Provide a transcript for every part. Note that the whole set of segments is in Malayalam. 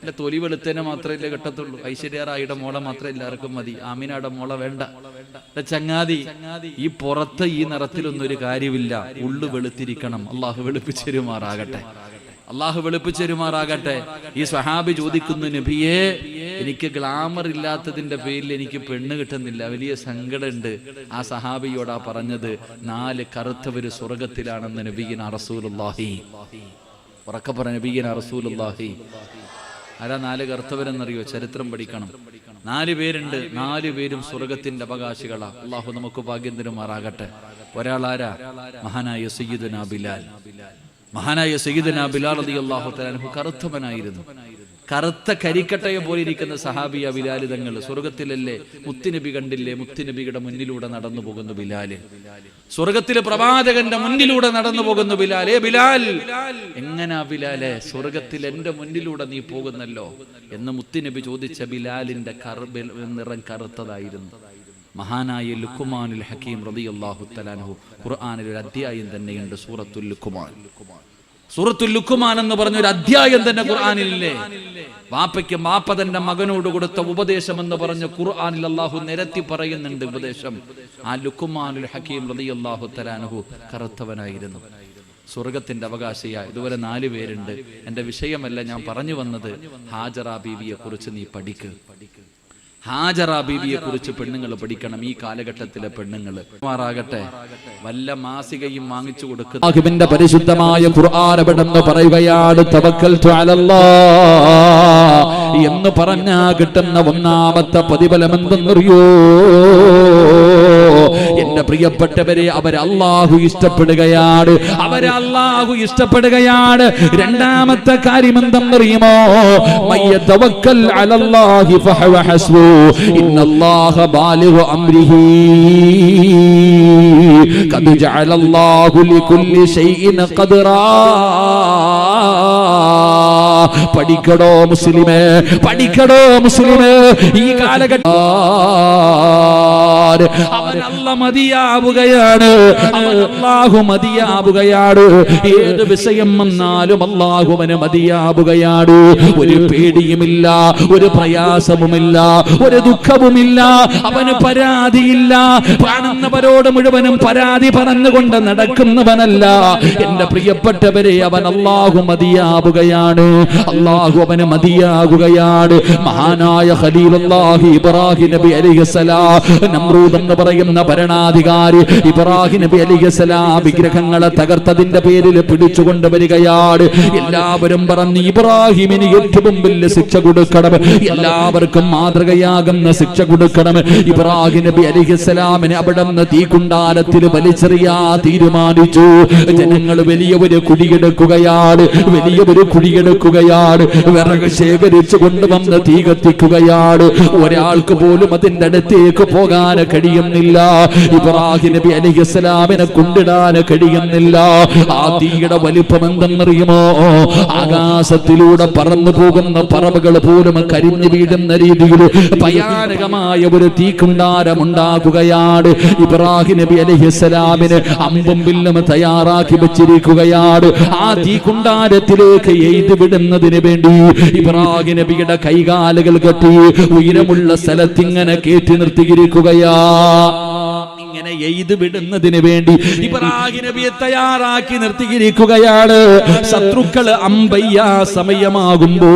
അല്ല തൊലി വെളുത്തേനെ മാത്രമല്ലേ കെട്ടത്തുള്ളൂ. ഐശ്വര്യറായിയുടെ മോളെ മാത്രമേ എല്ലാവർക്കും മതി. ആമിനയുടെ മോളെ വേണ്ട. ചങ്ങാതി ഈ പുറത്ത് ഈ നിറത്തിലൊന്നും ഒരു കാര്യമില്ല. ഉള്ളു വെളുത്തിരിക്കണം. അള്ളാഹു വെളുപ്പിച്ചെരുമാറാകട്ടെ. അള്ളാഹു വെളുപ്പിച്ചെരുമാറാകട്ടെ. ഈ സ്വഹാബി ചോദിക്കുന്നു നബിയെ എനിക്ക് ഗ്ലാമർ ഇല്ലാത്തതിന്റെ പേരിൽ എനിക്ക് പെണ്ണ് കിട്ടുന്നില്ല. വലിയ സങ്കടമുണ്ട്. ആ സഹാബിയോടാ പറഞ്ഞത് നാല് കറുത്തവര് സ്വർഗത്തിലാണെന്ന് നബീന റസൂലുള്ളാഹി. ഉറക്കെ പറ നബീന റസൂലുള്ളാഹി. ആരാ നാല് കർത്തവരെന്നറിയോ ചരിത്രം പഠിക്കണം. നാല് പേരുണ്ട്. നാല് പേരും സ്വർഗത്തിന്റെ അവകാശികളാ. അള്ളാഹു നമുക്ക് ഭാഗ്യം തരുമാറാകട്ടെ. ഒരാളാരാ? മഹാനായ സയ്യിദുന ബിലാൽ. മഹാനായ സയ്യിദ് ബിലാൽ അലി അള്ളാഹു തലാൻഹു കറുത്തവനായിരുന്നു. കറുത്ത കരിക്കട്ടയെ പോലെ ഇരിക്കുന്ന സഹാബിയ ബിലാൽ തങ്ങൾ സ്വർഗത്തിലല്ലേ? മുത്തുനബി കണ്ടില്ലേ? മുത്തുനബിയുടെ മുന്നിലൂടെ നടന്നു പോകുന്നു ബിലാൽ. സ്വർഗത്തിലെ പ്രവാചകന്റെ മുന്നിലൂടെ നടന്നു പോകുന്നു ബിലാൽ ബിലാൽ എങ്ങനാ ബിലാലെ? സ്വർഗത്തിൽ എന്റെ മുന്നിലൂടെ നീ പോകുന്നല്ലോ? എന്ന് മുത്തുനബി ചോദിച്ച ബിലാലിന്റെ നിറം കറുത്തതായിരുന്നു. മഹാനായ ലുക്കുമാനുൽ ഹക്കീം റളിയല്ലാഹു തലാൻഹു ഖുർആാനിൽ ഒരു അധ്യായം തന്നെയുണ്ട് സൂറത്തുൽ ലുക്കുമാൻ സൂറത്തുൽ ലുക്കുമാൻ എന്ന് പറഞ്ഞ ഒരു അധ്യായം തന്നെ ഖുർആനിലില്ലേ? വാപ്പയ്ക്ക് മാപ്പ തന്റെ മകനോട് കൊടുത്ത ഉപദേശം എന്ന് പറഞ്ഞ ഖുർആനിൽ അള്ളാഹു നിരത്തി പറയുന്നുണ്ട് ഉപദേശം. ആ ലുക്കുമാനുൽ ഹക്കീം റളിയല്ലാഹു തലാൻഹു കറുത്തവനായിരുന്നു. സ്വർഗത്തിന്റെ അവകാശിയായ ഇതുവരെ നാല് പേരുണ്ട്. എന്റെ വിഷയമല്ല ഞാൻ പറഞ്ഞു വന്നത്. ഹാജറ ബീവിയെ കുറിച്ച് നീ പഠിക്ക്. ഹാജറ ബീവിയെ കുറിച്ച് പെണ്ണുങ്ങൾ പഠിക്കണം ഈ കാലഘട്ടത്തിലെ പെണ്ണുങ്ങൾ. മാറാകട്ടെ. വല്ല മാസികയും വാങ്ങിച്ചു കൊടുക്കുന്ന പരിശുദ്ധമായ ഖുർആൻ എവിടെന്ന് പറയുകയാണ്? എന്ന് പറഞ്ഞാ കിട്ടുന്ന ഒന്നാമത്തെ പ്രതിഫലം എന്തെന്നറിയോ? പ്രിയപ്പെട്ടവരെ അവർ അള്ളാഹു ഇഷ്ടപ്പെടുകയാണ് അവരെ അള്ളാഹു ഇഷ്ടപ്പെടുകയാണ് രണ്ടാമത്തെ കാര്യം എന്തെന്നറിയുമോ മയ്യ തവക്കൽ അലല്ലാഹി ഫഹവ ഹസ്ബു ഇന്നല്ലാഹ ബാലിഗു അംരിഹി قد جعل الله لكل شيء قدرا പഠിക്കടോ മുസ്ലിമേ പഠിക്കടോ മുസ്ലിമേ ഈ കാലഘട്ടം അവൻ അല്ല മതിയാവുകയാണ്. അവൻ അല്ലാഹു മതിയാവുകയാണ്. ഏത് വിഷയം വന്നാലും അല്ലാഹുവന് മതിയാവുകയാണ്. ഒരു പേടിയുമില്ല ഒരു പ്രയാസവുമില്ല ഒരു ദുഃഖവുമില്ല അവന് പരാതിയില്ല. കാണുന്നവരോട് മുഴുവനും പരാതി പറഞ്ഞുകൊണ്ട് നടക്കുന്നവനല്ല. എന്റെ പ്രിയപ്പെട്ടവരെ അവൻ അല്ലാഹു മതിയാവുകയാണ്. അല്ലാഹു അവന് മതിയാകുകയാണ് മഹാനായ ഖലീലുല്ലാഹി ഇബ്രാഹിം നബി അലൈഹിസ്സലാം നമ്രൂദ് എന്ന് പറയുന്ന ഭരണാധികാരി ഇബ്രാഹിം നബി അലൈഹിസ്സലാം വിഗ്രഹങ്ങളെ തകർത്തതിന്റെ പേരിൽ പിടിച്ചുകൊണ്ട് വരികയാണ് എല്ലാവരും പറഞ്ഞു ഇബ്രാഹിമിന് ഏറ്റവും വലിയ ശിക്ഷ കൊടുക്കണം. എല്ലാവർക്കും മാതൃകയാകുന്ന ശിക്ഷ കൊടുക്കണം. ഇബ്രാഹിം നബി അലൈഹിസ്സലാമിനെ അവിടെ നിന്ന് തീകുണ്ടാലത്തിൽ വലിച്ചെറിയാ തീരുമാനിച്ചു. ജനങ്ങൾ വലിയ ഒരു കുടിയെടുക്കുകയാണ് വലിയ ഒരു കുടിയെടുക്കുകയാണ് വിറക് ശേഖരിച്ചു കൊണ്ടുവന്ന് തീ കത്തിക്കുകയാണ് ഒരാൾക്ക് പോലും അതിന്റെ അടുത്തേക്ക് പോകാൻ കഴിയുന്നില്ല. ഇബ്രാഹിം നബി അലൈഹിസ്സലാമിനെ കൊണ്ടിടാൻ കഴിയുന്നില്ല. ആ തീയുടെ വലിപ്പം എന്തെന്നറിയുമോ ആകാശത്തിലൂടെ പറന്നു പോകുന്ന പറവുകൾ പോലും കരിഞ്ഞു വീഴുന്ന രീതിയിൽ ഭയാനകമായ ഒരു തീക്കുണ്ടാരം ഉണ്ടാകുകയാണ്. ഇബ്രാഹിം നബി അലൈഹിസ്സലാമിന് അമ്പും വില്ലും തയ്യാറാക്കി വെച്ചിരിക്കുകയാണ്. ആ തീക്കുണ്ടാരത്തിലേക്ക് എഴുതി വിടുന്നതിന് വേണ്ടി ഇബ്രാഹിം നബിയുടെ കൈകാലുകൾ കെട്ടി ഉയരമുള്ള സ്ഥലത്തിങ്ങനെ കയറ്റി നിർത്തിയിരിക്കുകയാ ഇങ്ങനെ എയ്ത് വിടുന്നതിന് വേണ്ടി ഇബ്രാഹിം നബിയെ തയ്യാറാക്കി നിർത്തിയിരിക്കുകയാണ്. ശത്രുക്കൾ അമ്പയ്യ സമയമാകുമ്പോ.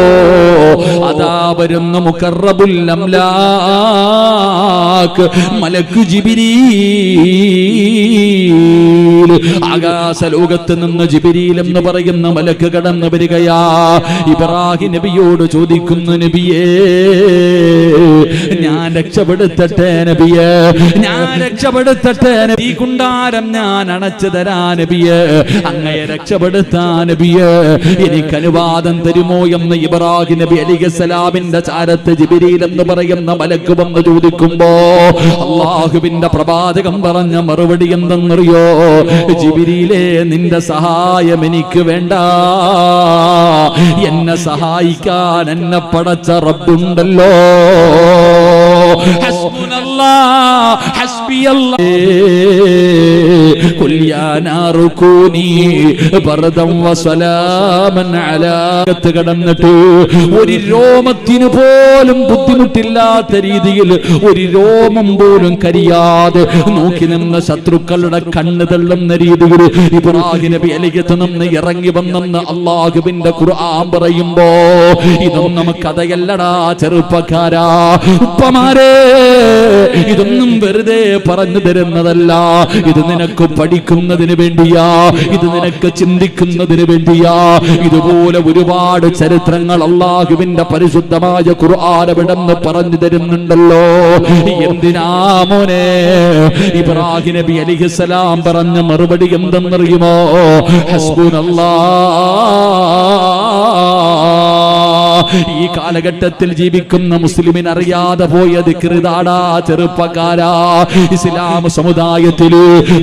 അതാ വരുന്ന മുക്കറബുൽ അംലാക്ക് മലക്കു നിന്ന് ജിബിരിയിൽ എന്ന് പറയുന്ന മലക്ക് കടന്നു വരികയാ. ഇബ്രാഹിം നബിയോട് ചോദിക്കുന്നു നബിയേ ഞാൻ രക്ഷപ്പെടുത്തട്ടെ നബിയേ ഞാൻ രക്ഷപ്പെടുത്തട്ടെ നബി കുണ്ടാരം ഞാൻ അണച്ചു തരാ നബിയേ അങ്ങയെ രക്ഷപ്പെടുത്താ നബിയേ എനിക്ക് അനുവാദം തരുമോ? എന്ന് ഇബ്രാഹിം നബി അലിഖലാമിന്റെ ചാരത്ത് ജിബിരിയിൽ എന്ന് പറയുന്ന മലക്ക് വന്ന് ചോദിക്കുമ്പോ അള്ളാഹുവിന്റെ പ്രവാചകം പറഞ്ഞ മറുപടി എന്തെന്നറിയോ? ജിബിരിയിലെ നിന്റെ സഹായം എനിക്ക് വേണ്ട. എന്നെ സഹായിക്കാൻ എന്നെ പടച്ച റബ്ബുണ്ടല്ലോ. ഹസ്ബിയല്ലാ. കടന്നിട്ട് ഒരു രോമത്തിന് പോലും ബുദ്ധിമുട്ടില്ലാത്ത രീതിയിൽ ഒരു രോമം പോലും കരിയാതെ നോക്കി നിന്ന ശത്രുക്കളുടെ കണ്ണ് തള്ളുന്ന രീതിയിൽ ഇബ്രാഹിം നബി അലിയത്ത് നിന്ന് ഇറങ്ങി വന്നെന്ന് അള്ളാഹുവിന്റെ ഖുർആൻ പറയുമ്പോ ഇതൊന്നും കഥയല്ലടാ ചെറുപ്പക്കാരാ. ഉപ്പമാരേ ഇതൊന്നും പറഞ്ഞു തരുന്നതല്ല. ഇത് നിനക്ക് പഠിക്കുന്നതിന് വേണ്ടിയാ. ഇത് നിനക്ക് ചിന്തിക്കുന്നതിന് വേണ്ടിയാ. ഇതുപോലെ ഒരുപാട് ചരിത്രങ്ങൾ അള്ളാഹുവിന്റെ പരിശുദ്ധമായ ഖുർആാനവിടെന്ന് പറഞ്ഞു തരുന്നുണ്ടല്ലോ. എന്തിനാ മോനെ? ഇബ്രാഹിം നബി അലിഹിസലാം പറഞ്ഞ മറുപടി എന്തെന്നറിയുമോ? ഹസ്ബുനല്ലാ. ഈ കാലഘട്ടത്തിൽ ജീവിക്കുന്ന മുസ്ലിമിന് അറിയാതെ പോയത് കൃതാടാ ചെറുപ്പക്കാരാ. ഇസ്ലാം സമുദായത്തിൽ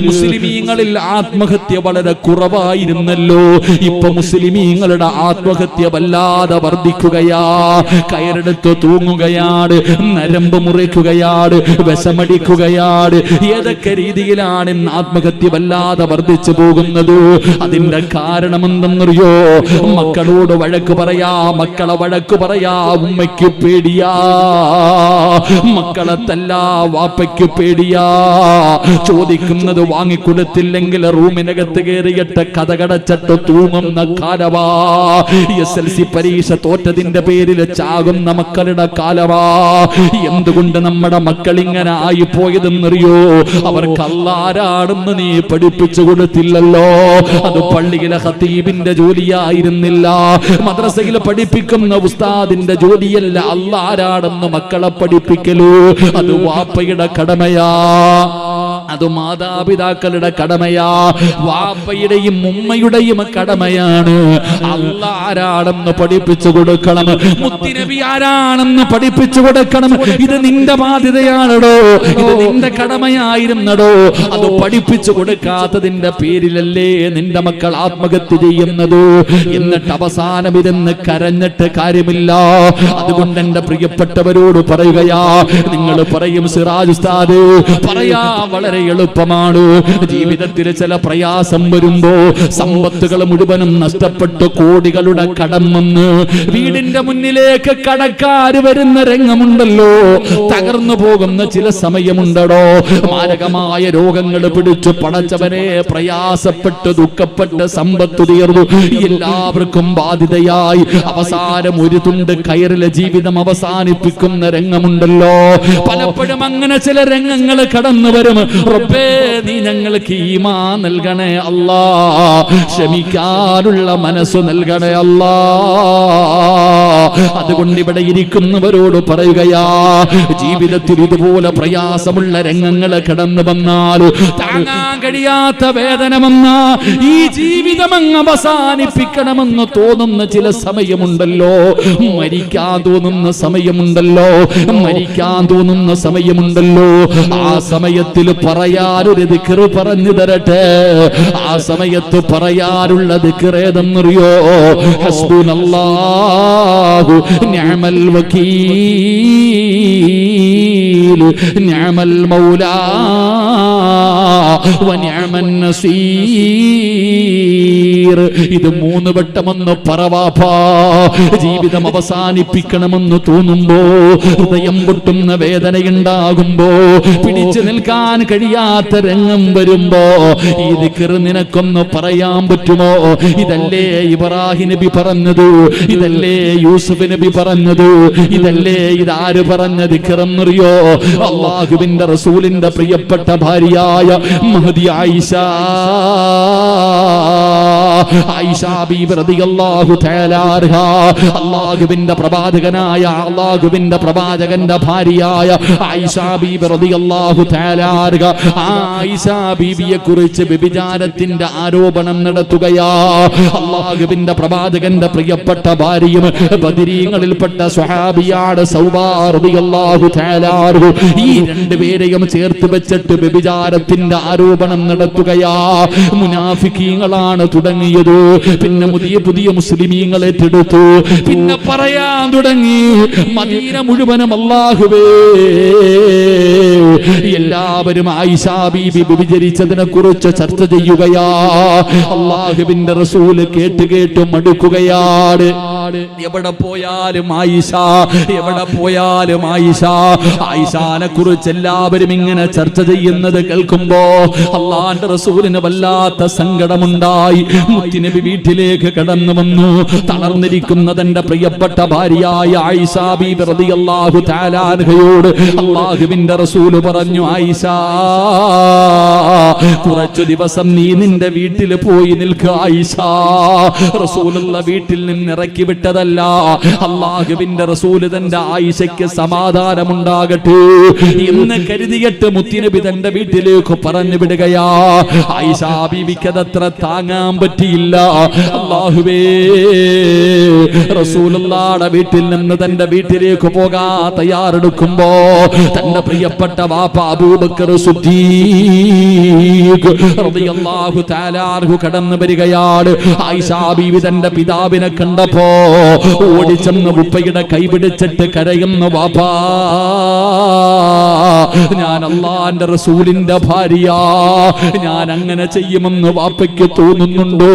മുസ്ലിമീങ്ങളിൽ ആത്മഹത്യ വളരെ കുറവായിരുന്നല്ലോ. ഇപ്പൊ മുസ്ലിമീങ്ങളുടെ ആത്മഹത്യ വല്ലാതെ വർദ്ധിക്കുകയാ. കയറെടുത്ത് തൂങ്ങുകയാണ് നരമ്പ് മുറിക്കുകയാണ് വിഷമടിക്കുകയാണ്. ഏതൊക്കെ രീതിയിലാണ് ഇന്ന് ആത്മഹത്യ വല്ലാതെ വർദ്ധിച്ചു പോകുന്നത്? അതിന്റെ കാരണമെന്തെന്നറിയോ? മക്കളോട് വഴക്ക് പറയാ മക്കളെ വഴക്ക് പറയാ ഉമ്മയ്ക്ക് പേടിയാ. മക്കളെ തല്ലാ വാപ്പയ്ക്ക് പേടിയാ. ചോദിക്കുന്നത് വാങ്ങിക്കൊടുത്തില്ലെങ്കിൽ റൂമിനകത്ത് കയറിയിട്ട് കഥകടച്ചിട്ട് തൂങ്ങുന്ന കാലവാ. എസ് എൽ സി പരീക്ഷ തോറ്റതിന്റെ പേരിൽ ചാകുന്ന മക്കളുടെ കാലവാ. എന്തുകൊണ്ട് നമ്മുടെ മക്കൾ ഇങ്ങനെ ആയി പോയതെന്നറിയോ അവർക്ക് അല്ലാരാണെന്ന് നീ പഠിപ്പിച്ചു കൊടുത്തില്ലല്ലോ. അത് പള്ളിയിലെ ഹത്തീബിന്റെ ജോലിയായിരുന്നില്ല. മദ്രസയിൽ പഠിപ്പിക്കുന്ന ഉസ്താദിന്റെ ജോലിയല്ല. അല്ലാരാണെന്ന് മക്കളെ പഠിപ്പിക്കലൂ? അത് വാപ്പയുടെ കടമയാ. അത് മാതാപിതാക്കളുടെ കടമയാ. വാപ്പയുടെയും ഉമ്മയുടെയും കടമയാണ്. അല്ല ആരാണെന്ന് പഠിപ്പിച്ചു കൊടുക്കണം. മുത്തിനബി ആരാണെന്ന് പഠിപ്പിച്ചു കൊടുക്കണം. ഇത് നിന്റെ ബാധ്യതയാണടോ. ഇത് നിന്റെ കടമയായിരുന്നടോ. അത് പഠിപ്പിച്ചു കൊടുക്കാത്തതിന്റെ പേരിലല്ലേ നിന്റെ മക്കൾ ആത്മഹത്യ ചെയ്യുന്നത്? എന്നിട്ട് അവസാനം ഇതെന്ന് കരഞ്ഞിട്ട് കാര്യമില്ല. അതുകൊണ്ട് എന്റെ പ്രിയപ്പെട്ടവരോട് പറയുകയാ. നിങ്ങൾ പറയും സിറാജ് ഉസ്താദ് പറയാ വളരെ എളുപ്പമാണ്. ജീവിതത്തിൽ ചില പ്രയാസം വരുമ്പോ സമ്പത്തുകൾ മുഴുവനും നഷ്ടപ്പെട്ട് കോടികളുടെ കടം വന്ന് വീടിന്റെ മുന്നിലേക്ക് കടക്കാര് വരുന്ന രംഗമുണ്ടല്ലോ. തകർന്നു പോകുന്ന ചില സമയമുണ്ടടോ. മാരകമായ രോഗങ്ങൾ പിടിച്ചു പടച്ചവരെ പ്രയാസപ്പെട്ട് ദുഃഖപ്പെട്ട് സമ്പത്ത് തീർന്നു എല്ലാവർക്കും ബാധിതയായി അവസാനം ഒരു തുണ്ട് കയറിലെ ജീവിതം അവസാനിപ്പിക്കുന്ന രംഗമുണ്ടല്ലോ. പലപ്പോഴും അങ്ങനെ ചില രംഗങ്ങൾ കടന്നു വരും റബ്ബേ നീ ഞങ്ങൾക്ക് ഈമാ നൽകണേ അല്ലാ. ക്ഷമിക്കാനുള്ള മനസ്സ് നൽകണേ അല്ലാ. അതുകൊണ്ട് ഇവിടെ ഇരിക്കുന്നവരോട് പറയുകയാ ജീവിതത്തിൽ ഇതുപോലെ പ്രയാസമുള്ള രംഗങ്ങൾ കടന്നു വന്നാൽ താങ്ങാൻ കഴിയാത്ത വേദന വന്നാ ഈ ജീവിതം അങ്ങ് അവസാനിപ്പിക്കണമെന്ന് തോന്നുന്ന ചില സമയമുണ്ടല്ലോ. മരിക്കാൻ തോന്നുന്ന സമയമുണ്ടല്ലോ. മരിക്കാൻ തോന്നുന്ന സമയമുണ്ടല്ലോ. ആ സമയത്തിൽ പറയാനൊരു ദിക്കറ് പറഞ്ഞു തരട്ടെ. ആ സമയത്ത് പറയാനുള്ള ദിക്കറേതെന്നറിയോ ഹസ്ബുനല്ലാഹു നിഅമൽ വകീൽ നിഅമൽ മൗലാ വനിഅമൻ നസീർ. ഇത് മൂന്ന് വട്ടമൊന്ന് പറവാപ്പാ ജീവിതം അവസാനിപ്പിക്കണമെന്ന് തോന്നുമ്പോ ഹൃദയം പൊട്ടുന്ന വേദനയുണ്ടാകുമ്പോ പിടിച്ചു നിൽക്കാൻ കഴിയാത്ത രംഗം വരുമ്പോ ഈ ദിക്ർ നിനക്കൊന്ന് പറയാൻ പറ്റുമോ? ഇതല്ലേ ഇബ്രാഹിം നബി പറഞ്ഞത്? ഇതല്ലേ യൂസഫ് നബി പറഞ്ഞത്? ഇതല്ലേ ഇതാര് പറഞ്ഞ ദിക്കറെന്നറിയോ അള്ളാഹുവിന്റെ റസൂലിന്റെ പ്രിയപ്പെട്ട ഭാര്യയായ മഹദി ആയിഷ. അല്ലാഹുവിന്റെ പ്രവാചകനായ അള്ളാഹുവിന്റെ പ്രവാചകന്റെ ഭാര്യയായ ബീബിയെ കുറിച്ച് വ്യഭിചാരത്തിന്റെ ആരോപണം നടത്തുകയാ. അള്ളാഹുവിന്റെ പ്രവാചകന്റെ പ്രിയപ്പെട്ട ഭാര്യയും ബദിരീങ്ങളിൽപ്പെട്ട സ്വഹാബിയാണ് സൗബാ റളിയല്ലാഹു തആല അൻഹു. ഈ രണ്ടുപേരെയും ചേർത്ത് വെച്ചിട്ട് വ്യഭിചാരത്തിന്റെ ആരോപണം നടത്തുകയാ. മുനാഫിക്കീങ്ങളാണ് തുടങ്ങി തുടങ്ങിയത് പിന്നെ പുതിയ പുതിയ മുസ്ലിമീങ്ങൾ ഏറ്റെടുത്തു പിന്നെ പറയാൻ തുടങ്ങി. മദീന മുഴുവനും അല്ലാഹുവേ. എല്ലാവരും ആയിഷാ ബീബി വിഭജിച്ചതിനെ കുറിച്ച് ചർച്ച ചെയ്യുകയാ. അള്ളാഹുവിന്റെ റസൂൽ കേട്ട് കേട്ട് മടുക്കുകയാണ്. എവിടെ പോയാലും ആയിഷ എവിടെ പോയാലും ആയിഷ. ആയിഷാനെ കുറിച്ച് എല്ലാവരും ഇങ്ങനെ ചർച്ച ചെയ്യുന്നത് കേൾക്കുമ്പോ അള്ളാന്റെ റസൂലിന് വല്ലാത്ത സങ്കടമുണ്ടായി. മുത്തിനബി വീട്ടിലേക്ക് കടന്നു വന്നു. തളർന്നിരിക്കുന്നത് തന്റെ പ്രിയപ്പെട്ട ഭാര്യയായ ആയിഷ ബീബി റളിയല്ലാഹു തആല അൻഹയോട് അള്ളാഹുവിന്റെ റസൂൽ പറഞ്ഞു ആയിഷ കുറച്ചു ദിവസം നീ നിന്റെ വീട്ടിൽ പോയി നിൽക്കുക ആയിഷ. റസൂലുള്ള വീട്ടിൽ നിന്ന് ഇറക്കി വിട്ടതല്ല അള്ളാഹുവിന്റെ റസൂൽ തന്റെ ആയിഷയ്ക്ക് സമാധാനമുണ്ടാകട്ടെ. എന്ന് കരുതിയിട്ട് മുത്തിനബി തന്റെ വീട്ടിലേക്ക് പറഞ്ഞു വിടുകയാ. ആയിഷ ബീവിക്കതത്ര താങ്ങാൻ പറ്റിയില്ല. അള്ളാഹുവേ റസൂലുള്ളാടെ വീട്ടിൽ നിന്ന് തന്റെ വീട്ടിലേക്ക് പോകാ തയ്യാറെടുക്കുമ്പോ തന്റെ പ്രിയപ്പെട്ട വാപ്പ അബൂബക്കർ കടന്നു വരികയാണ്. ആയിഷ ബീവി തന്റെ പിതാവിനെ കണ്ടപ്പോ ഓടിച്ചെന്ന് ഉപ്പയുടെ കൈപിടിച്ചിട്ട് കരയുന്ന വാപ്പാ ഞാൻ അള്ളാന്റെ റസൂലിന്റെ ഭാര്യ. ഞാൻ അങ്ങനെ ചെയ്യുമെന്ന് വാപ്പയ്ക്ക് തോന്നുന്നുണ്ടോ?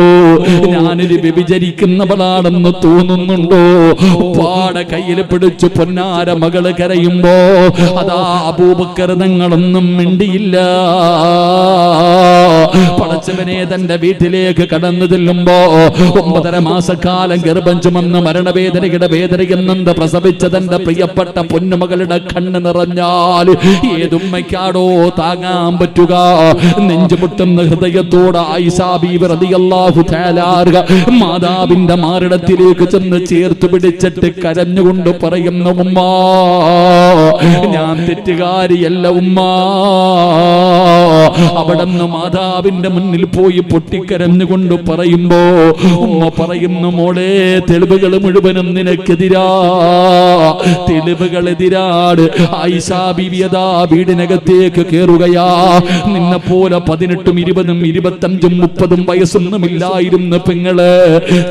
ഞാനൊരു വ്യഭിചരിക്കുന്നവളാണെന്ന് തോന്നുന്നുണ്ടോ? പാടെ കയ്യിൽ പിടിച്ചു പൊന്നാര മകൾ കരയുമ്പോ അതാ അബൂബക്കർ മിണ്ടിയില്ല. പടച്ചവനെ തന്റെ വീട്ടിലേക്ക് കടന്നു ചെല്ലുമ്പോ ഒമ്പതര മാസക്കാലം ഗർഭം ചുമന്ന് മരണവേദനയുടെ വേദനയെന്നെന്ത് പ്രസവിച്ച തന്റെ പ്രിയപ്പെട്ട പൊന്നുമകളുടെ കണ്ണ് നിറഞ്ഞാൽ ഏതുമ്മയ്ക്കാടോ താങ്ങാൻ പറ്റുക? നെഞ്ചുമുട്ടുന്ന ഹൃദയത്തോട് മാതാവിന്റെ മാറിടത്തിലേക്ക് ചെന്ന് ചേർത്ത് പിടിച്ചിട്ട് കരഞ്ഞുകൊണ്ട് പറയുന്ന ഉമ്മ ഞാൻ തെറ്റുകാരിയല്ല ഉമ്മ. അവിടുന്ന് മാതാവിന്റെ മുന്നിൽ പോയി പൊട്ടിക്കരഞ്ഞുകൊണ്ട് പറയുമ്പോ ഉമ്മ പറയുന്നു മോളെ തെളിവുകൾ മുഴുവനും നിനക്കെതിരാ. തെളിവുകൾ എതിരാണ് ആയിഷാ ബിവിയതാ വീടിനകത്തേക്ക് കേറുകയാ. നിന്നെ പോലെ പതിനെട്ടും ഇരുപതും ഇരുപത്തഞ്ചും മുപ്പതും വയസ്സൊന്നും ഇല്ലായിരുന്നു പെങ്ങൾ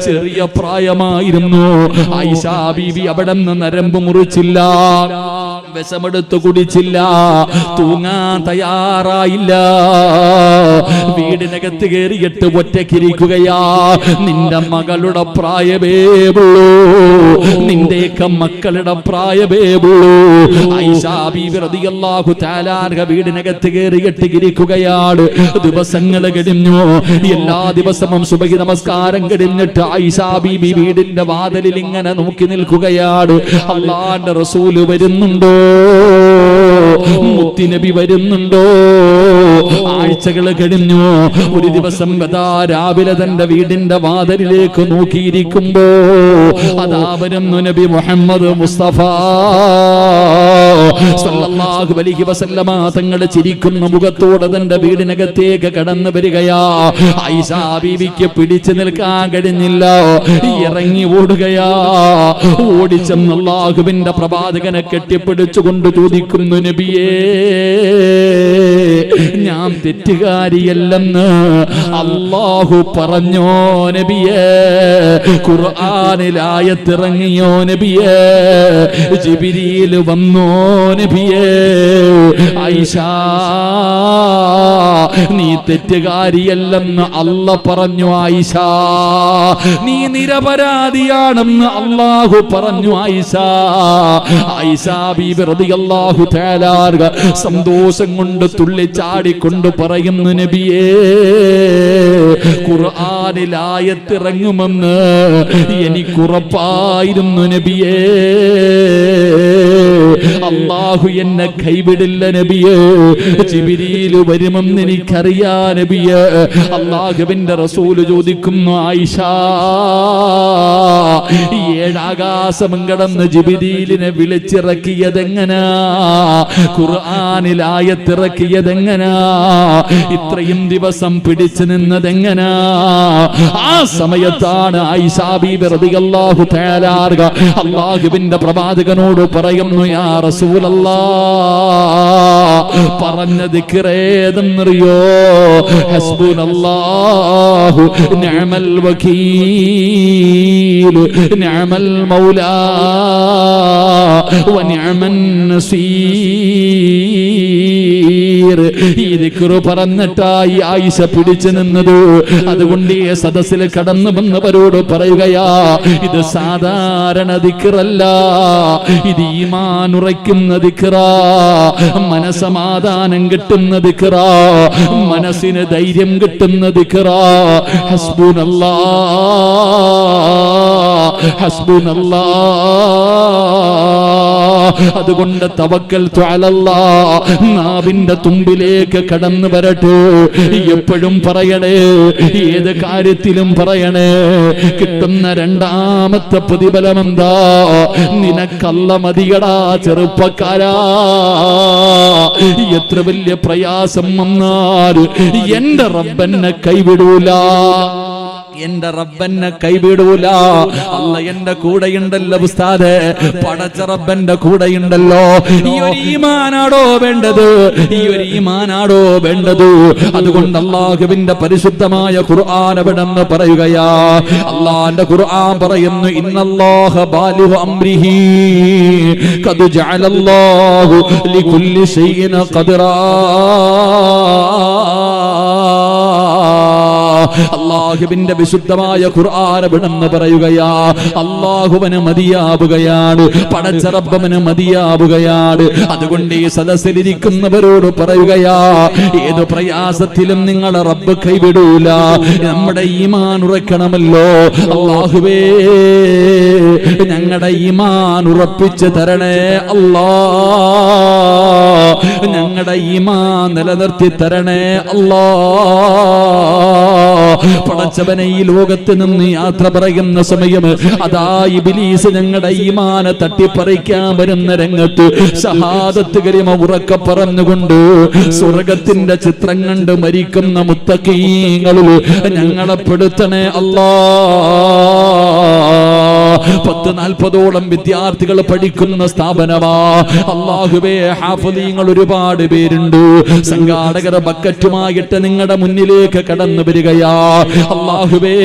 ചെറിയ പ്രായമായിരുന്നു. ആയിഷാ ബിവി അവിടെ നിന്ന് നരമ്പ് മുറിച്ചില്ല. വിഷമെടുത്ത് കുടിച്ചില്ല. തൂങ്ങാൻ തയ്യാറായില്ല. വീടിനകത്ത് കയറിയിട്ട് ഒറ്റക്കിരിക്കുകയാ. നിന്റെ മകളുടെ പ്രായമേ ഉള്ളൂ. നിന്റെയൊക്കെ മക്കളുടെ പ്രായമേ ഉള്ളൂ. അൻഹ വീടിനകത്ത് കയറിയിട്ട് ഇരിക്കുകയാണ് ദിവസങ്ങൾ കഴിഞ്ഞു. എല്ലാ ദിവസവും സുബഹി നമസ്കാരം കഴിഞ്ഞിട്ട് ഐഷാബിബി വീടിന്റെ വാതിലിൽ ഇങ്ങനെ നോക്കി നിൽക്കുകയാണ്. അള്ളാന്റെ റസൂൽ വരുന്നുണ്ടോ? മുത്തിനബി വരുന്നുണ്ടോ? ആഴ്ചകൾ കഴിഞ്ഞു. ഒരു ദിവസം കഥാ രാവിലെ തന്റെ വീടിന്റെ വാതിലേക്ക് നോക്കിയിരിക്കുമ്പോ അതാ വരുന്നു നബി മുഹമ്മദ് മുസ്തഫ. സല്ലല്ലാഹു അലൈഹി വസല്ലമ തങ്ങൾ ചിരിക്കുന്ന മുഖത്തോടെ തന്റെ വീടിനകത്തേക്ക് കടന്നു വരികയാ. ഐഷാ ബീവിക്ക് പിടിച്ചു നിൽക്കാൻ കഴിഞ്ഞില്ല. ഇറങ്ങി ഓടുകയാ. ഓടിച്ചെന്ന് അള്ളാഹുവിന്റെ പ്രവാചകനെ കെട്ടിപ്പിടിച്ചുകൊണ്ട് ചോദിക്കുന്നു നബിയേ ഞാൻ തെറ്റുകാരിയല്ലെന്ന് അള്ളാഹു പറഞ്ഞോ നബിയേ? ഖുർആാനിലായത്തിറങ്ങിയോ നബിയേ? ജിബിരിയിൽ വന്നോ? നബിയേ നീ തെറ്റുകാരിയല്ലെന്ന് അല്ല പറഞ്ഞു ആയിഷ. നീ നിരപരാധിയാണെന്ന് അള്ളാഹു പറഞ്ഞു ആയിഷ. ആയിഷ സന്തോഷം കൊണ്ട് തുള്ളി ചാടിക്കൊണ്ട് പറയുന്നു നബിയേ ഖുർആാനിലായത്തിറങ്ങുമെന്ന് എനിക്കുറപ്പായിരുന്നു നബിയേ. അള്ളാഹു എന്നെ കൈവിടില്ല നബിയേ. ചിബിരിയിൽ വരുമെന്ന് എനിക്കറിയാ നബിയേ. അള്ളാഹുവിന്റെ റസൂൽ ചോദിക്കുന്നു ആയിഷ ഏഴാകാശം കടന്ന് ജിബിരിയിലിനെ വിളിച്ചിറക്കിയതെങ്ങനാ? ഖുർആാനിലായത്തിറക്കിയതെങ്ങനാ? ഇത്രയും ദിവസം പിടിച്ചു നിന്നതെങ്ങനാ? ആ സമയത്താണ് ആയിഷാ വെറുതെ അൻഹ അള്ളാഹുവിന്റെ പ്രവാചകനോട് പറയുന്നു യാ റസൂലല്ലാ പറഞ്ഞ ദിക്റേതെന്നറിയോ ഹസ്ബുനല്ലാഹു നിഅമൽ വകീൽ നിഅമൽ മൗലാ വനിഅമൻ നസീർ. ഈ പറഞ്ഞിട്ടായി ആയിഷ പിടിച്ചു നിന്നത്? അതുകൊണ്ട് സദസ്സിൽ കടന്നു വന്നവരോട് പറയുകയാ ഇത് സാധാരണ ദിക്കറല്ല ഇത് ഈമാൻ ഉറയ്ക്കുന്ന ദിക്റാ. മനസമാധാനം കിട്ടുന്ന ദിക്റാ. മനസ്സിന് ധൈര്യം കിട്ടുന്ന ദിക്റാ. ഹസ്ബുനല്ലാ. ഹസ്ബുനല്ലാ. അതുകൊണ്ട് തവക്കൽ നാവിന്റെ തുമ്പിലേക്ക് കടന്നു വരട്ടെ. എപ്പോഴും പറയണേ ഏത് കാര്യത്തിലും പറയണേ കിട്ടുന്ന രണ്ടാമത്തെ പ്രതിഫലം എന്താ നിനക്കല്ല മതിയടാ ചെറുപ്പക്കാരാ. എത്ര വലിയ പ്രയാസം വന്നാൽ എന്റെ റബ്ബെന്നെ കൈവിടൂല. എന്റെ റബ്ബന്നെ കൈവിടൂല. അല്ല എന്റെ കൂടെയുണ്ടല്ലോ ഉസ്താദ്. പടച്ച റബ്ബന്റെ കൂടെയുണ്ടല്ലോ. ഈ ഒരു ഈമാനാടോ വേണ്ടത്? ഈ ഒരു ഈമാനാടോ വേണ്ടത്? അതുകൊണ്ട് അള്ളാഹുവിന്റെ പരിശുദ്ധമായ ഖുർആൻ എവിടെന്ന് പറയുകയാ. അള്ളാന്റെ ഖുർആൻ പറയുന്നു ഇന്നല്ലാഹ ബാലു അംരിഹി ഖദ് ജഅലല്ലാഹു ലികുല്ലി ഷൈഇൻ ഖദറാ. അള്ളാഹുവിന്റെ വിശുദ്ധമായ ഖുർആാനവിടെന്ന് പറയുകയാ. അള്ളാഹുവന് മതിയാവുകയാണ്. പടച്ചറബവന് മതിയാവുകയാണ്. അതുകൊണ്ട് ഈ സദസ്സിലിരിക്കുന്നവരോട് പറയുകയാ ഏത് പ്രയാസത്തിലും നിങ്ങളെ റബ്ബ് കൈവിടൂല. നമ്മുടെ ഈമാൻ ഉറക്കണമല്ലോ. അള്ളാഹുവേ ഞങ്ങളുടെ ഈമാൻ ഉറപ്പിച്ച് തരണേ അല്ലാ. ഞങ്ങളുടെ ഈമാൻ നിലനിർത്തി തരണേ അല്ലാ. പടച്ചവനെ ഈ ലോകത്ത് നിന്ന് യാത്ര പറയുന്ന സമയം അതാ ഇബിലീസ് ഞങ്ങളുടെ ഈമാനെ തട്ടിപ്പറിക്കാൻ വരുന്ന രംഗത്ത് ഷഹാദത്ത് കരിമ ഉറക്കെ പറഞ്ഞുകൊണ്ട് സ്വർഗത്തിന്റെ ചിത്രം കണ്ട് മരിക്കുന്ന മുത്തക്കീങ്ങളിൽ ഞങ്ങളെ പെടുത്തണേ അല്ലാ. പത്ത് നാൽപ്പതോളം വിദ്യാർത്ഥികൾ പഠിക്കുന്ന സ്ഥാപനമാ. അള്ളാഹുബേ ഹാഫുദീങ്ങൾ ഒരുപാട് പേരുണ്ട്. സംഘാടകർ ബക്കറ്റുമായിട്ട് നിങ്ങളുടെ മുന്നിലേക്ക് കടന്നു വരികയാ. അള്ളാഹുവേ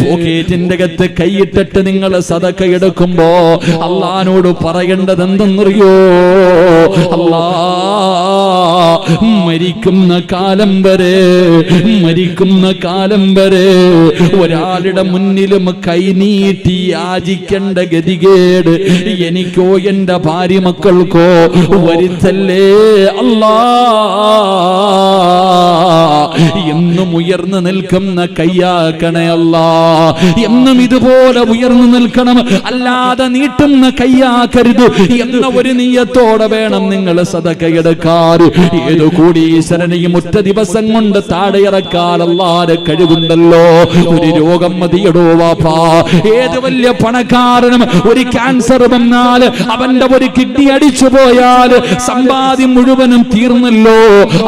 പോക്കറ്റിന്റെ അകത്ത് കൈയിട്ടിട്ട് നിങ്ങൾ സതക്ക എടുക്കുമ്പോ അള്ളഹാനോട് പറയേണ്ടത് എന്തെന്നറിയോ മരിക്കുന്ന കാലം വരെ മരിക്കുന്ന കാലം വരെ ഒരാളുടെ മുന്നിലും കൈനീട്ടി യാചിക്കേണ്ട ഗതികേട് എനിക്കോ എന്റെ ഭാര്യ മക്കൾക്കോ വരുത്തല്ലേ? അല്ലാ എന്നും ഉയർന്നു നിൽക്കുന്ന കയ്യാക്കണേ അല്ല. എന്നും ഇതുപോലെ ഉയർന്നു നിൽക്കണം. അല്ലാതെ നീട്ടുന്ന കയ്യാക്കരുത് എന്ന ഒരു നീയത്തോടെ വേണം നിങ്ങൾ സതക്കയെടുക്കാറ് ഏതു കൂടി ഈശ്വരനെയും ഒറ്റ ദിവസം കൊണ്ട് താഴെയിറക്കാറല്ലാതെ കഴിവുണ്ടല്ലോ. ഒരു രോഗം മതിയടോ വാപ്പാ. ഏത് വലിയ പണക്കാരനും ഒരു ക്യാൻസർ വന്നാൽ അവന്റെ ഒരു കിഡ്നി അടിച്ചു പോയാൽ സമ്പാദ്യം മുഴുവനും തീർന്നല്ലോ.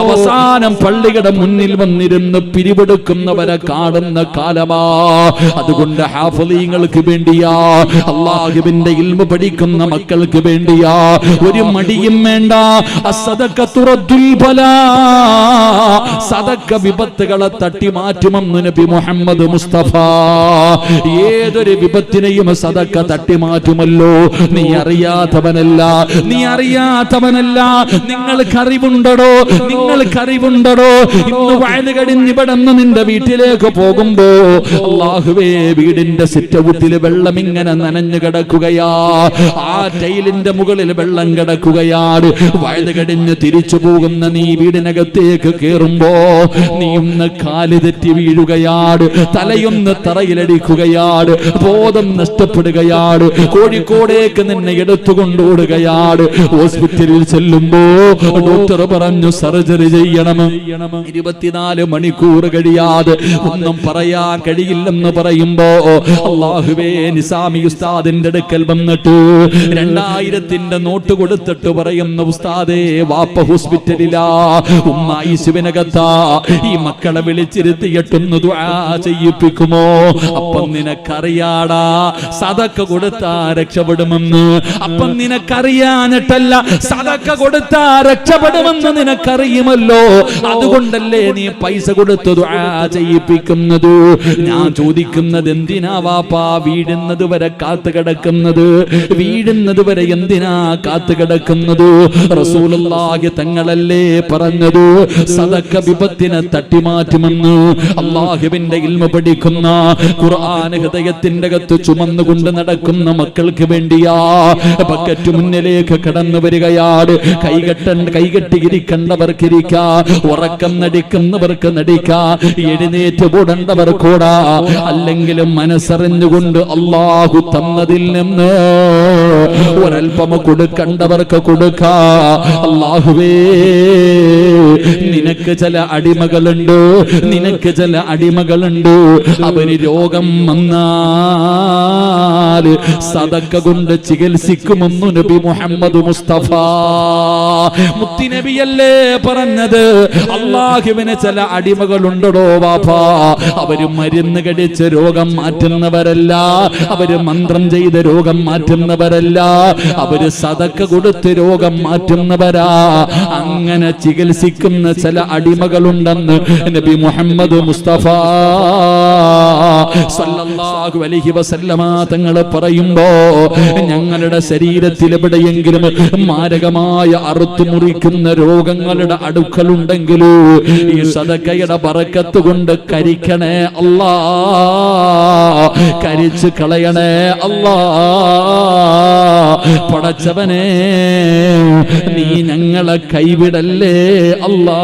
അവസാനം പള്ളിയുടെ മുന്നിൽ വന്നിരുന്ന് പിരിവെടുക്കുന്നവരെ കാണുന്ന കാലമാ. അതുകൊണ്ട് ഹാഫലീങ്ങൾക്ക് വേണ്ടിയാ അള്ളാഹുവിന്റെ ഇൽമ പഠിക്കുന്ന മക്കൾക്ക് വേണ്ടിയാ. ഒരു മടിയും വേണ്ട. സദക്ക വിപത്തുകളെ തട്ടി മാറ്റുമെന്ന് നബി മുഹമ്മദ് മുസ്തഫ. ഏതൊരു വിപത്തിനെയും സദക്ക തട്ടി മാറ്റുമല്ലോ. നീ അറിയാത്തവനല്ല. നീ അറിയാത്തവനല്ല. നിങ്ങൾക്ക് അറിവുണ്ടടോ നിങ്ങൾക്ക് അറിവുണ്ടടോ ഇന്ന് വയനുകടിഞ്ഞിവിടെ നിന്റെ വീട്ടിലേക്ക് പോകുമ്പോ അള്ളാഹുവേ വീടിന്റെ സിറ്റൗട്ടിൽ വെള്ളം ഇങ്ങനെ നനഞ്ഞു കിടക്കുകയാ. ആ ടൈലിന്റെ മുകളിൽ വെള്ളം കിടക്കുകയാണ്. വയത് കടിഞ്ഞ് തിരിച്ചു പോകുന്ന നീ വീടിനകത്തേക്ക് കേറുമ്പോ നീ ഒന്ന് കാൽ തെറ്റി വീഴുകയാണ്. തലയൊന്ന് തറയിലടിക്കുകയാണ്. ബോധം നഷ്ടപ്പെടുകയാണ്. കോഴിക്കോടേക്ക് നിന്നെ എടുത്തുകൊണ്ടോടുകയാണ് ഹോസ്പിറ്റലിൽ ചെല്ലുമ്പോ ഡോക്ടർ പറഞ്ഞു സർജറി ചെയ്യണം. ഇരുപത്തിനാല് മണിക്കൂർ കഴിയും കഴിയാതെ ഒന്നും പറയാൻ കഴിയില്ലെന്ന് പറയുമ്പോ അള്ളാഹുവേ നിസാമി ഉസ്താദിന്റെ അടുക്കൽ വന്നിട്ടു രണ്ടായിരത്തിന്റെ നോട്ട് കൊടുത്തിട്ട് പറയുന്ന ഉസ്താദേ വാപ്പ ഹോസ്പിറ്റലിലാ ഉമ്മ ശിവനകത്ത ഈ മക്കളെ വിളിച്ചിരുത്തിയിട്ടൊന്ന് ചെയ്യിപ്പിക്കുമോ? അപ്പം നിനക്കറിയാടാ സതക്ക കൊടുത്താ രക്ഷപ്പെടുമെന്ന്. അപ്പം നിനക്കറിയാനിട്ടല്ല സതക്ക കൊടുത്താ രക്ഷപ്പെടുമെന്ന് നിനക്കറിയുമല്ലോ. അതുകൊണ്ടല്ലേ നീ പൈസ കൊടുത്ത് ദുആ ചെയ്യിപ്പിക്കുന്നത് ഞാൻ ചോദിക്കുന്നത് എന്തിനാ വാപ്പാ വീഴുന്നത് വരെ കാത്തു കിടക്കുന്നത്? വീഴുന്നത് വരെ എന്തിനാ കാത്തു കിടക്കുന്നത്? റസൂലുള്ളാഹി തങ്ങളല്ലേ പറഞ്ഞത്? സദക്ക വിപത്തിനെ തട്ടിമാറ്റുമെന്ന് അള്ളാഹുവിന്റെ ഇൽമ പഠിക്കുന്ന ഖുർആൻ ഹൃദയത്തിന്റെ അകത്ത് ചുമന്നുകൊണ്ട് നടക്കുന്ന മക്കൾക്ക് വേണ്ടിയാ ബക്കറ്റ് മുന്നിലേക്ക് കടന്നു വരികയാണ്. കൈകെട്ട കൈകെട്ടിയിരിക്കേണ്ടവർക്ക് ഇരിക്കാ ഉറക്കം നടിക്കുന്നവർക്ക് നടിക്കാ. എഴുന്നേറ്റ് പോടേണ്ടവർ കൂടാ. അല്ലെങ്കിലും മനസ്സറിഞ്ഞുകൊണ്ട് അള്ളാഹു തന്നതിൽ നിന്ന് ഒരൽപ്പം കൊടുക്കണ്ടവർക്ക് കൊടുക്ക. അള്ളാഹുവേ നിനക്ക് ചില അടിമകളുണ്ട്. നിനക്ക് ചില അടിമകളുണ്ട്. അവന് രോഗം വന്നാൽ സദക്ക കൊണ്ട് ചികിത്സിക്കുമെന്നു നബി മുഹമ്മദ് മുസ്തഫ. മുത്തിനബിയല്ലേ പറഞ്ഞത്? അള്ളാഹുവിന് ചില അടിമകളുണ്ടടോ വാപ്പാ അവർ മരുന്ന് കടിച്ച് രോഗം മാറ്റുന്നവരല്ല. അവർ മന്ത്രം ചെയ്ത് രോഗം മാറ്റുന്നവരല്ല. അവർ സതക്ക കൊടുത്ത് രോഗം മാറ്റുന്നവരാ. അങ്ങനെ ചികിത്സിക്കുന്ന ചില അടിമകളുണ്ടെന്ന് നബി മുഹമ്മദ് മുസ്തഫ. സല്ലല്ലാഹു അലൈഹി വസല്ലമ തങ്ങൾ പറയുമ്പോ ഞങ്ങളുടെ ശരീരത്തിൽ എവിടെയെങ്കിലും മാരകമായ അറുത്തു മുറിക്കുന്ന രോഗങ്ങളുടെ അടുക്കലുണ്ടെങ്കിലോ ഈ സദക്കയുടെ പറക്കത്ത് കൊണ്ട് കരിക്കണേ അല്ലാ. കരിച്ച് കളയണേ അല്ലാ. പടച്ചവനെ നീ ഞങ്ങളെ കൈവിടല്ലേ അല്ലാ.